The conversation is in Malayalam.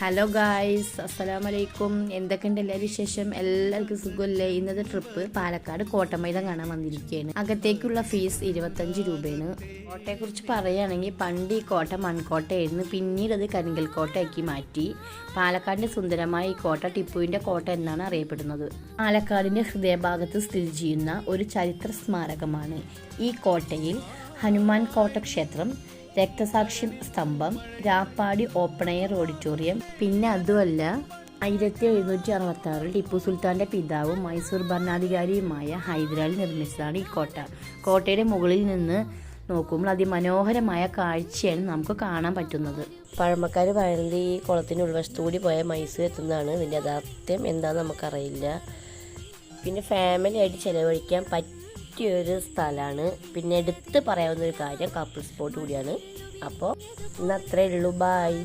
ഹലോ ഗായ്സ് അസ്സലാം വലൈക്കും എന്തൊക്കെയുണ്ട് എല്ലാ വിശേഷം? എല്ലാവർക്കും സുഖമല്ലേ? ഇന്നത്തെ ട്രിപ്പ് പാലക്കാട് കോട്ടമൈതം കാണാൻ വന്നിരിക്കുകയാണ്. അകത്തേക്കുള്ള ഫീസ് ഇരുപത്തഞ്ച് രൂപയാണ്. കോട്ടയെക്കുറിച്ച് പറയുകയാണെങ്കിൽ പണ്ട് ഈ കോട്ട മൺകോട്ടയായിരുന്നു. പിന്നീട് അത് കരിങ്കൽ കോട്ടയാക്കി മാറ്റി. പാലക്കാടിന്റെ സുന്ദരമായ ഈ കോട്ട ടിപ്പുവിന്റെ കോട്ട എന്നാണ് അറിയപ്പെടുന്നത്. പാലക്കാടിന്റെ ഹൃദയഭാഗത്ത് സ്ഥിതി ചെയ്യുന്ന ഒരു ചരിത്ര സ്മാരകമാണ് ഈ കോട്ടയിൽ ഹനുമാൻ കോട്ട ക്ഷേത്രം. രക്തസാക്ഷി സ്തംഭം രാപ്പാടി ഓപ്പൺ എയർ ഓഡിറ്റോറിയം പിന്നെ അതുമല്ല ആയിരത്തി എഴുന്നൂറ്റി അറുപത്തി ആറിൽ ടിപ്പു സുൽത്താന്റെ പിതാവും മൈസൂർ ഭരണാധികാരിയുമായ ഹൈദരാലി നിർമ്മിച്ചതാണ് ഈ കോട്ട. കോട്ടയുടെ മുകളിൽ നിന്ന് നോക്കുമ്പോൾ അതിമനോഹരമായ കാഴ്ചയാണ് നമുക്ക് കാണാൻ പറ്റുന്നത്. പഴമക്കാർ പറയുന്നത് ഈ കുളത്തിന്റെ ഉൾവശത്തുകൂടി പോയ മൈസൂർ എത്തുന്നതാണ് ഇതിന്റെ യഥാർത്ഥ്യം. എന്താണെന്ന് നമുക്കറിയില്ല. പിന്നെ ഫാമിലി ആയിട്ട് ചിലവഴിക്കാൻ പറ്റിയൊരു സ്ഥലമാണ് പിന്നെ എടുത്ത് പറയാവുന്ന ഒരു കാര്യം കപ്പിൾ സ്പോട്ട് കൂടിയാണ്. അപ്പോൾ ഇന്ന് അത്രയേ ഉള്ളൂ. ബായ്